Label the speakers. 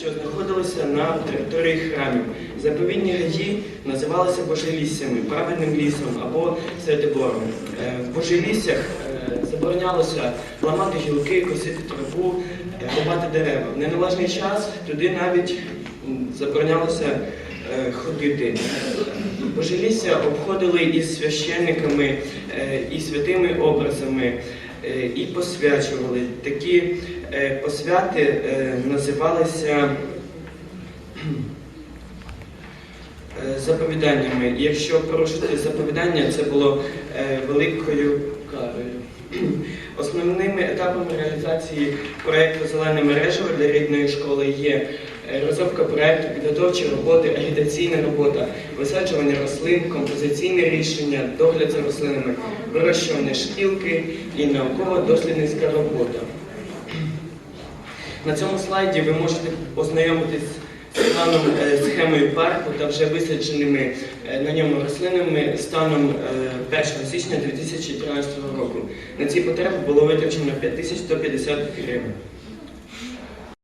Speaker 1: що знаходилися на території храмів. Заповідні гаї називалися Божеліссями, праведним лісом або Святибором. Е, В Божеліссях е, заборонялося ламати гілки, косити траву, е, рубати дерева. В неналежний час туди навіть заборонялося е, ходити. Божелісся обходили із священниками е, і святими образами е, і посвячували. Такі е, посвяти е, називалися е, заповіданнями. Якщо порушити заповідання, це було е, великою карою. Основними етапами реалізації проєкту Зелена мережево для рідної школи є е, розробка проєкту, підготовчі роботи, агітаційна робота, висаджування рослин, композиційне рішення, догляд за рослинами, вирощування шкілки і науково-дослідницька робота. На цьому слайді ви можете ознайомитись з е, схемою парку та вже висадженими е, на ньому рослинами станом е, 1 січня 2013 року. На ці потреби було витрачено 5150 гривень.